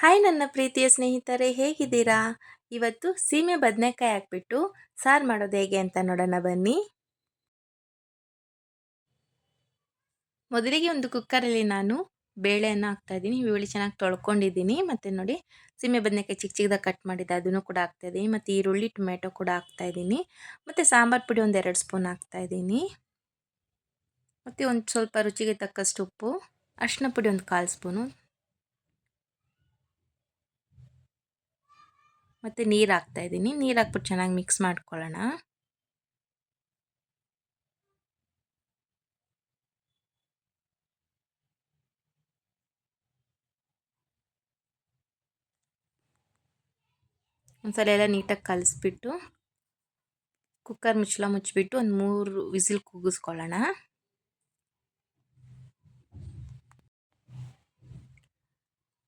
Hi ನನ್ನ ಪ್ರೀತಿಯ ಸ್ನೇಹಿತರೆ, ಹೇಗಿದ್ದೀರಾ? ಇವತ್ತು ಸೀಮೆ ಬದನೆಕಾಯಿ ಹಾಕ್ಬಿಟ್ಟು ಸಾರು ಮಾಡೋದು ಹೇಗೆ ಅಂತ ನೋಡೋಣ ಬನ್ನಿ. ಮೊದಲಿಗೆ ಒಂದು ಕುಕ್ಕರಲ್ಲಿ ನಾನು ಬೇಳೆಯನ್ನು ಹಾಕ್ತಾಯಿದ್ದೀನಿ ಈರುಳ್ಳಿ ಚೆನ್ನಾಗಿ ತೊಳ್ಕೊಂಡಿದ್ದೀನಿ. ಮತ್ತು ನೋಡಿ, ಸೀಮೆ ಬದನೆಕಾಯಿ ಚಿಕ್ಕ ಚಿಕ್ಕದಾಗಿ ಕಟ್ ಮಾಡಿದ್ದೆ, ಅದನ್ನು ಕೂಡ ಹಾಕ್ತಾಯಿದ್ದೀನಿ ಮತ್ತು ಈರುಳ್ಳಿ ಟೊಮೆಟೊ ಕೂಡ ಹಾಕ್ತಾ ಇದ್ದೀನಿ. ಮತ್ತು ಸಾಂಬಾರು ಪುಡಿ ಒಂದು ಎರಡು ಸ್ಪೂನ್ ಹಾಕ್ತಾಯಿದ್ದೀನಿ ಮತ್ತು ಒಂದು ಸ್ವಲ್ಪ ರುಚಿಗೆ ತಕ್ಕಷ್ಟು ಉಪ್ಪು, ಅರಿಶಿನ ಪುಡಿ ಒಂದು ಕಾಲು ಸ್ಪೂನು. ಮತ್ತು ನೀರು ಹಾಕ್ತಾಯಿದ್ದೀನಿ ನೀರು ಹಾಕ್ಬಿಟ್ಟು ಚೆನ್ನಾಗಿ ಮಿಕ್ಸ್ ಮಾಡ್ಕೊಳ್ಳೋಣ. ಒಂದ್ಸಲ ಎಲ್ಲ ನೀಟಾಗಿ ಕಲಿಸ್ಬಿಟ್ಟು ಕುಕ್ಕರ್ ಮುಚ್ಚಳ ಮುಚ್ಚಿಬಿಟ್ಟು ಒಂದು ಮೂರು ವಿಸಿಲ್ ಕೂಗಿಸ್ಕೊಳ್ಳೋಣ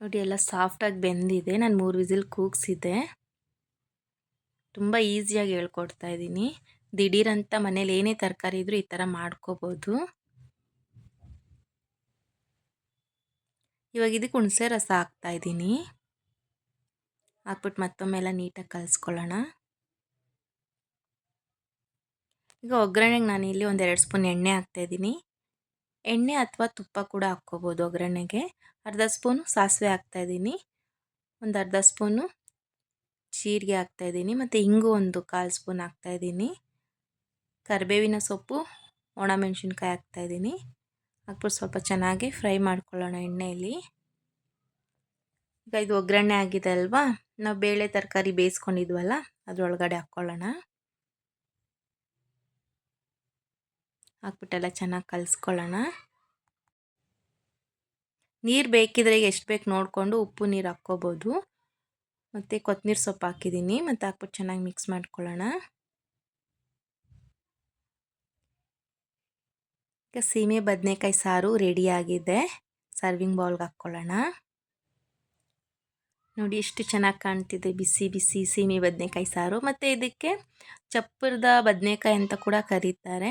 ನೋಡಿ ಎಲ್ಲ ಸಾಫ್ಟಾಗಿ ಬೆಂದಿದೆ. ನಾನು ಮೂರು ವಿಸಿಲ್ ಕೂಗಿಸಿದ್ದೆ ತುಂಬ ಈಸಿಯಾಗಿ ಹೇಳ್ಕೊಡ್ತಾ ಇದ್ದೀನಿ. ದಿಢೀರಂತ ಮನೇಲಿ ಏನೇ ತರಕಾರಿ ಇದ್ದರೂ ಈ ಥರ ಮಾಡ್ಕೋಬೋದು. ಇವಾಗ ಇದಕ್ಕೆ ಹುಣಸೆ ರಸ ಹಾಕ್ತಾ ಇದ್ದೀನಿ. ಹಾಕ್ಬಿಟ್ಟು ಮತ್ತೊಮ್ಮೆಲ್ಲ ನೀಟಾಗಿ ಕಲಿಸ್ಕೊಳ್ಳೋಣ. ಈಗ ಒಗ್ಗರಣೆಗೆ ನಾನು ಇಲ್ಲಿ ಒಂದು ಎರಡು ಸ್ಪೂನ್ ಎಣ್ಣೆ ಹಾಕ್ತಾಯಿದ್ದೀನಿ ಎಣ್ಣೆ ಅಥವಾ ತುಪ್ಪ ಕೂಡ ಹಾಕ್ಕೋಬೋದು ಒಗ್ಗರಣೆಗೆ. ಅರ್ಧ ಸ್ಪೂನು ಸಾಸಿವೆ ಹಾಕ್ತಾಯಿದ್ದೀನಿ ಒಂದು ಅರ್ಧ ಸ್ಪೂನು ಜೀರಿಗೆ ಹಾಕ್ತಾಯಿದ್ದೀನಿ ಮತ್ತು ಇಂಗು ಒಂದು ಕಾಲು ಸ್ಪೂನ್ ಹಾಕ್ತಾಯಿದ್ದೀನಿ ಕರಿಬೇವಿನ ಸೊಪ್ಪು, ಒಣಮೆಣ್ಸಿನ್ಕಾಯಿ ಹಾಕ್ತಾಯಿದ್ದೀನಿ ಹಾಕ್ಬಿಟ್ಟು ಸ್ವಲ್ಪ ಚೆನ್ನಾಗಿ ಫ್ರೈ ಮಾಡ್ಕೊಳ್ಳೋಣ ಎಣ್ಣೆಯಲ್ಲಿ ಈಗ ಇದು ಒಗ್ಗರಣೆ ಆಗಿದೆ ಅಲ್ವಾ? ನಾವು ಬೇಳೆ ತರಕಾರಿ ಬೇಯಿಸ್ಕೊಂಡಿದ್ವಲ್ಲ, ಅದರೊಳಗಡೆ ಹಾಕ್ಕೊಳ್ಳೋಣ. ಹಾಕ್ಬಿಟ್ಟೆಲ್ಲ ಚೆನ್ನಾಗಿ ಕಲಿಸ್ಕೊಳ್ಳೋಣ. ನೀರು ಬೇಕಿದ್ರೆ ಎಷ್ಟು ಬೇಕು ನೋಡಿಕೊಂಡು ಉಪ್ಪು ನೀರು ಹಾಕ್ಕೋಬೋದು. ಮತ್ತು ಕೊತ್ತಂಬರಿ ಸೊಪ್ಪು ಹಾಕಿದ್ದೀನಿ ಮತ್ತು ಹಾಕ್ಬಿಟ್ಟು ಚೆನ್ನಾಗಿ ಮಿಕ್ಸ್ ಮಾಡ್ಕೊಳ್ಳೋಣ. ಈಗ ಸೀಮೆ ಬದನೆಕಾಯಿ ಸಾರು ರೆಡಿಯಾಗಿದೆ ಸರ್ವಿಂಗ್ ಬೌಲ್ಗೆ ಹಾಕ್ಕೊಳ್ಳೋಣ. ನೋಡಿ ಎಷ್ಟು ಚೆನ್ನಾಗಿ ಕಾಣ್ತಿದೆ ಬಿಸಿ ಬಿಸಿ ಸೀಮೆ ಬದನೆಕಾಯಿ ಸಾರು. ಮತ್ತು ಇದಕ್ಕೆ ಚಪ್ಪರದ ಬದನೆಕಾಯಿ ಅಂತ ಕೂಡ ಕರೀತಾರೆ.